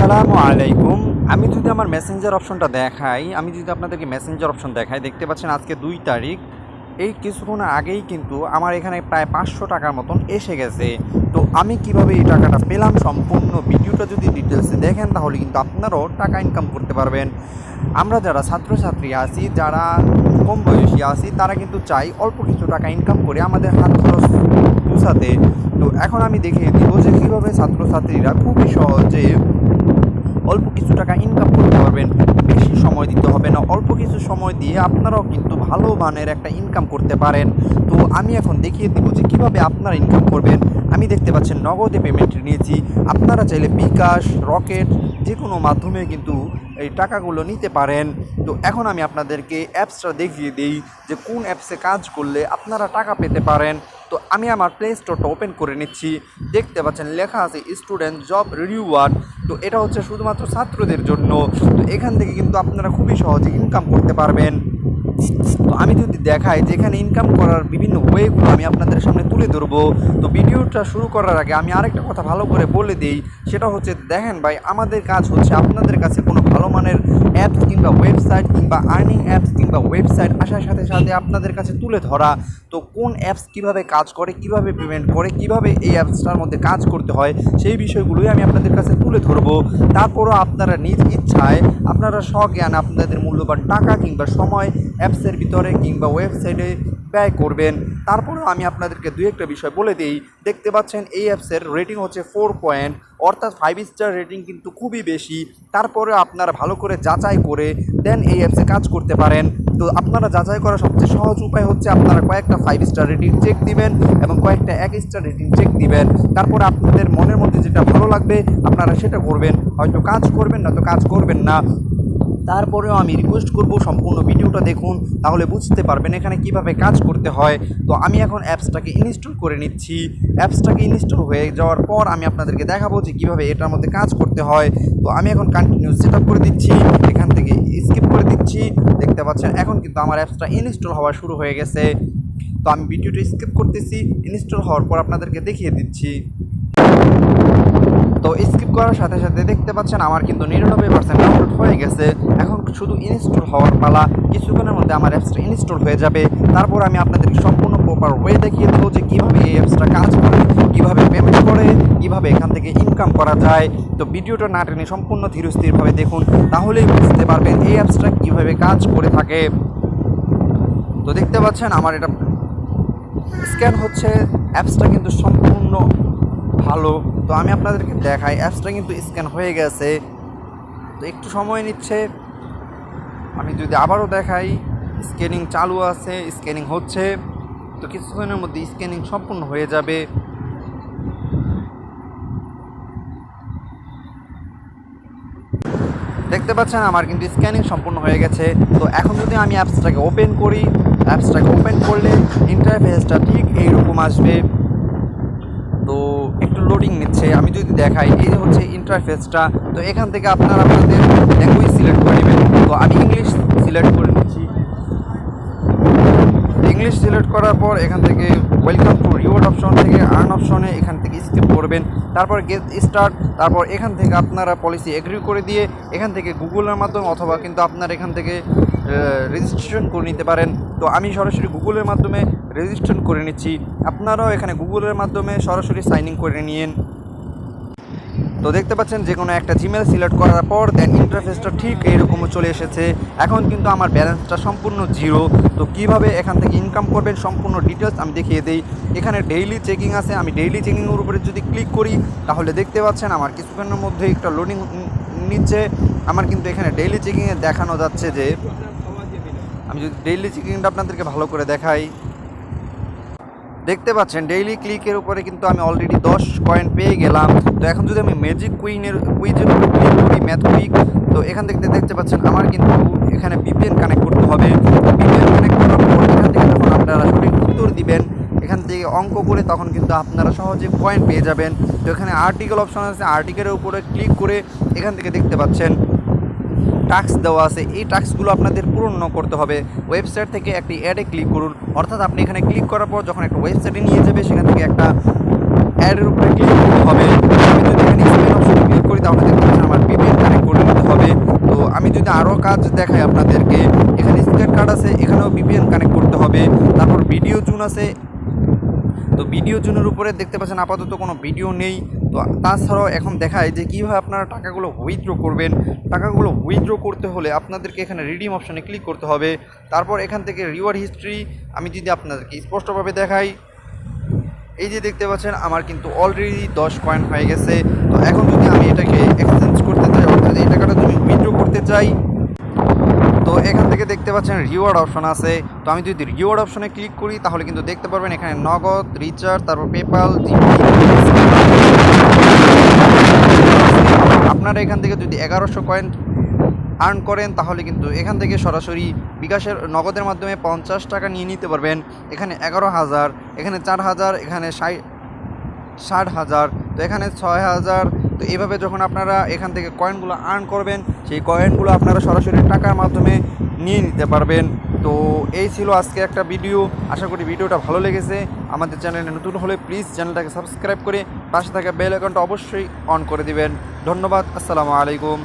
আসসালামু আলাইকুম। আমি যদি আমার মেসেঞ্জার অপশনটা দেখাই, আমি যদি আপনাদেরকে মেসেঞ্জার অপশন দেখাই, দেখতে পাচ্ছেন আজকে দুই তারিখ। এই কিছুক্ষণ আগেই কিন্তু আমার এখানে প্রায় পাঁচশো টাকার মতন এসে গেছে। তো আমি কীভাবে এই টাকাটা পেলাম সম্পূর্ণ ভিডিওটা যদি ডিটেলসে দেখেন, তাহলে কিন্তু আপনারাও টাকা ইনকাম করতে পারবেন। আমরা যারা ছাত্রছাত্রী আছি, যারা কম বয়সী আছি, তারা কিন্তু চাই অল্প কিছু টাকা ইনকাম করে আমাদের হাত খরচ পুষাতে তো এখন আমি দেখিয়ে দিব যে কীভাবে ছাত্রছাত্রীরা খুবই সহজে অল্প কিছু টাকা ইনকাম করতে পারবেন, বেশি সময় দিতে হবে না। অল্প কিছু সময় দিয়ে আপনারাও কিন্তু ভালো মানের একটা ইনকাম করতে পারেন। তো আমি এখন দেখিয়ে দিব যে কীভাবে আপনারা ইনকাম করবেন। আমি দেখতে পাচ্ছেন নগদে পেমেন্ট নিয়েছি। আপনারা চাইলে বিকাশ, রকেট যে কোনো মাধ্যমে কিন্তু এই টাকাগুলো নিতে পারেন। তো এখন আমি আপনাদেরকে অ্যাপসটা দেখিয়ে দিই যে কোন অ্যাপসে কাজ করলে আপনারা টাকা পেতে পারেন। তো আমি আমার প্লে স্টোরটা ওপেন করে নিচ্ছি। দেখতে পাচ্ছেন লেখা আছে স্টুডেন্ট জব রিওয়ার্ড তো এটা হচ্ছে শুধুমাত্র ছাত্রদের জন্য। তো এখান থেকে কিন্তু আপনারা খুবই সহজে ইনকাম করতে পারবেন। তো আমি যদি দেখাই যে এখানে ইনকাম করার বিভিন্ন ওয়েগুলো আমি আপনাদের সামনে তুলে ধরবো, তো ভিডিওটা শুরু করার আগে আমি আরেকটা কথা ভালো করে বলে দিই, সেটা হচ্ছে দেখেন ভাই, আমাদের কাজ হচ্ছে আপনাদের কাছে কোনো ভালো মানের অ্যাপস কিংবা ওয়েবসাইট কিংবা আর্নিং অ্যাপস কিংবা ওয়েবসাইট আসার সাথে সাথে আপনাদের কাছে তুলে ধরা, তো কোন অ্যাপস কীভাবে কাজ করে, কীভাবে পেমেন্ট করে, কীভাবে এই অ্যাপসটার মধ্যে কাজ করতে হয়, সেই বিষয়গুলোই আমি আপনাদের কাছে তুলে ধরবো। তারপরও আপনারা নিজ ইচ্ছায়, আপনারা স্বজ্ঞান, আপনাদের মূল্যবান টাকা কিংবা সময় অ্যাপসের ভিতরে কিংবা ওয়েবসাইটে ব্যয় করবেন। তারপরেও আমি আপনাদেরকে দু একটা বিষয় বলে দিই। দেখতে পাচ্ছেন এই অ্যাপসের রেটিং হচ্ছে ফোর পয়েন্ট অর্থাৎ ফাইভ স্টার রেটিং কিন্তু খুবই বেশি। তারপরে আপনারা ভালো করে যাচাই করে দেন এই অ্যাপসে কাজ করতে পারেন। তো আপনারা যাচাই করার সবচেয়ে সহজ উপায় হচ্ছে আপনারা কয়েকটা ফাইভ স্টার রেটিং চেক দিবেন এবং কয়েকটা এক স্টার রেটিং চেক দিবেন। তারপরে আপনাদের মনের মধ্যে যেটা ভালো লাগবে, আপনারা সেটা করবেন। হয়তো কাজ করবেন না তো কাজ করবেন না। তারপরেও আমি রিকোয়েস্ট করব সম্পূর্ণ ভিডিওটা দেখুন, তাহলে বুঝতে পারবেন এখানে কীভাবে কাজ করতে হয়। তো আমি এখন অ্যাপসটাকে ইনস্টল করে নিচ্ছি। অ্যাপসটাকে ইনস্টল হয়ে যাওয়ার পর আমি আপনাদেরকে দেখাবো যে কীভাবে এটার মধ্যে কাজ করতে হয়। তো আমি এখন কন্টিনিউ সেট করে দিচ্ছি, এখান থেকে স্কিপ করে দিচ্ছি। দেখতে পাচ্ছেন, এখন কিন্তু আমার অ্যাপসটা ইনস্টল হওয়া শুরু হয়ে গেছে। তো আমি ভিডিওটা স্কিপ করতেছি ইনস্টল হওয়ার পর আপনাদেরকে দেখিয়ে দিচ্ছি। তো স্কিপ করার সাথে সাথে দেখতে পাচ্ছেন আমার কিন্তু নিরানব্বই পার্সেন্ট ডাউনলোড হয়ে গেছে। এখন শুধু ইনস্টল হওয়ার পালা, কিছুক্ষণের মধ্যে আমার অ্যাপসটা ইনস্টল হয়ে যাবে। তারপর আমি আপনাদেরকে সম্পূর্ণ প্রপার ওয়ে দেখিয়ে দেবো যে কীভাবে এই অ্যাপসটা কাজ করে, কীভাবে পেমেন্ট করে, কীভাবে এখান থেকে ইনকাম করা যায়। তো ভিডিওটা না টেনে সম্পূর্ণ ধীরস্থিরভাবে দেখুন, তাহলেই বুঝতে পারবেন এই অ্যাপসটা কীভাবে কাজ করে থাকে। তো দেখতে পাচ্ছেন আমার এটা স্ক্যান হচ্ছে অ্যাপসটা কিন্তু সম্পূর্ণ ভালো। তো আমি আপনাদেরকে দেখাই, অ্যাপসটা কিন্তু স্ক্যান হয়ে গেছে। তো একটু সময় নিচ্ছে। আমি যদি আবারও দেখাই, স্ক্যানিং চালু আছে, স্ক্যানিং হচ্ছে। তো কিছুক্ষণের মধ্যে স্ক্যানিং সম্পূর্ণ হয়ে যাবে। দেখতে পাচ্ছেন, আমার কিন্তু স্ক্যানিং সম্পূর্ণ হয়ে গেছে। তো এখন যদি আমি অ্যাপসটাকে ওপেন করি, অ্যাপসটাকে ওপেন করলে ইন্টারফেসটা ঠিক এইরকম আসবে। লোডিং নিচ্ছে, আমি যদি দেখাই, এই হচ্ছে ইন্টারফেসটা তো এখান থেকে আপনারা আপনাদের ল্যাঙ্গুয়েজ সিলেক্ট করে নেবেন। তো আমি ইংলিশ সিলেক্ট করে নিচ্ছি। ইংলিশ সিলেক্ট করার পর এখান থেকে ওয়েলকাম টু রিওয়ার্ড অপশন থেকে আর্ন অপশনে এখান থেকে স্কিপ করবেন। তারপর গেট স্টার্ট তারপর এখান থেকে আপনারা পলিসি এগ্রি করে দিয়ে এখান থেকে গুগলের মাধ্যমে অথবা কিন্তু আপনার এখান থেকে রেজিস্ট্রেশন করে নিতে পারেন। তো আমি সরাসরি গুগলের মাধ্যমে রেজিস্ট্রেশন করে নিচ্ছি। আপনারাও এখানে গুগলের মাধ্যমে সরাসরি সাইন ইন করে নিন তো দেখতে পাচ্ছেন, যে কোনো একটা জিমেল সিলেক্ট করার পর দেন ইন্টারফেসটা ঠিক এইরকমও চলে এসেছে। এখন কিন্তু আমার ব্যালেন্সটা সম্পূর্ণ জিরো তো কীভাবে এখান থেকে ইনকাম করবেন সম্পূর্ণ ডিটেলস আমি দেখিয়ে দিই। এখানে ডেইলি চেকিং আছে। আমি ডেইলি চেকিংয়ের উপরে যদি ক্লিক করি, তাহলে দেখতে পাচ্ছেন আমার কিছুক্ষণের মধ্যে একটা লোডিং নিচ্ছে। আমার কিন্তু এখানে ডেইলি চেকিংয়ে দেখানো যাচ্ছে যে আমি যদি ডেইলি চেকিংটা আপনাদেরকে ভালো করে দেখাই। দেখতে পাচ্ছেন ডেইলি ক্লিকের উপরে কিন্তু আমি অলরেডি দশ কয়েন পেয়ে গেলাম। তো এখন যদি আমি ম্যাজিক কুইনের কুইজের উপরে ক্লিক করি ম্যাথ কুইক তো এখান থেকে দেখতে পাচ্ছেন আমার কিন্তু এখানে বিপিএন কানেক্ট করতে হবে। বিপিএন কানেক্ট করার পর এখান থেকে যখন আপনারা সঠিক উত্তর দিবেন, এখান থেকে অঙ্ক করে তখন কিন্তু আপনারা সহজে কয়েন পেয়ে যাবেন। তো এখানে আর্টিকেল অপশন আছে আর্টিকেলের উপরে ক্লিক করে এখান থেকে দেখতে পাচ্ছেন। টাস্ক দেওয়া আছে, এই টাস্কগুলো আপনাদের পূরণ করতে হবে। ওয়েবসাইট থেকে একটি অ্যাডে ক্লিক করুন। অর্থাৎ আপনি এখানে ক্লিক করার পর যখন একটা ওয়েবসাইটে নিয়ে যাবে, সেখান থেকে একটা অ্যাডের উপরে ক্লিক করতে হবে। আমি যদি এখানে স্ক্রিন অপশনে ক্লিক করি, তাহলে দেখতে পাচ্ছেন আমার পিপিএন কানেক্ট করে নিতে হবে। তো আমি যদি আরও কাজ দেখাই আপনাদেরকে, এখানে স্ক্র্যাচ কার্ড আছে, এখানেও বিপিএন কানেক্ট করতে হবে। তারপর ভিডিও জুন আছে। তো ভিডিও জুনের উপরে দেখতে পাচ্ছেন আপাতত কোনো ভিডিও নেই। তো তাছাড়াও এখন দেখায় যে কীভাবে আপনারা টাকাগুলো উইথড্র করবেন। টাকাগুলো উইথড্র করতে হলে আপনাদেরকে এখানে রিডিম অপশানে ক্লিক করতে হবে। তারপর এখান থেকে রিওয়ার্ড হিস্ট্রি আমি যদি আপনাদেরকে স্পষ্টভাবে দেখাই, এই যে দেখতে পাচ্ছেন আমার কিন্তু অলরেডি দশ কয়েন হয়ে গেছে। তো এখন যদি আমি এটাকে এক্সচেঞ্জ করতে চাই, অর্থাৎ এই টাকাটা যদি উইথড্র করতে চাই, তো এখান থেকে দেখতে পাচ্ছেন রিওয়ার্ড অপশন আছে। তো আমি যদি রিওয়ার্ড অপশনে ক্লিক করি, তাহলে কিন্তু দেখতে পারবেন এখানে নগদ রিচার্জ তারপর পেপাল আপনারা এখান থেকে যদি এগারোশো কয়েন আর্ন করেন, তাহলে কিন্তু এখান থেকে সরাসরি বিকাশের নগদের মাধ্যমে পঞ্চাশ টাকা নিয়ে নিতে পারবেন। এখানে এগারো হাজার, এখানে চার হাজার, এখানে ষাট হাজার, তো এখানে ছয় হাজার। তো এভাবে যখন আপনারা এখান থেকে কয়েনগুলো আর্ন করবেন, সেই কয়েনগুলো আপনারা সরাসরি টাকার মাধ্যমে নিয়ে নিতে পারবেন। তো এই ছিল আজকে একটা ভিডিও আশা করি ভিডিওটা ভালো লেগেছে। আমাদের চ্যানেলে নতুন হলে প্লিজ চ্যানেলটাকে সাবস্ক্রাইব করে পাশে থাকা বেল অ্যাকাউন্টটা অবশ্যই অন করে দিবেন। ধন্যবাদ, আসসালামু আলাইকুম।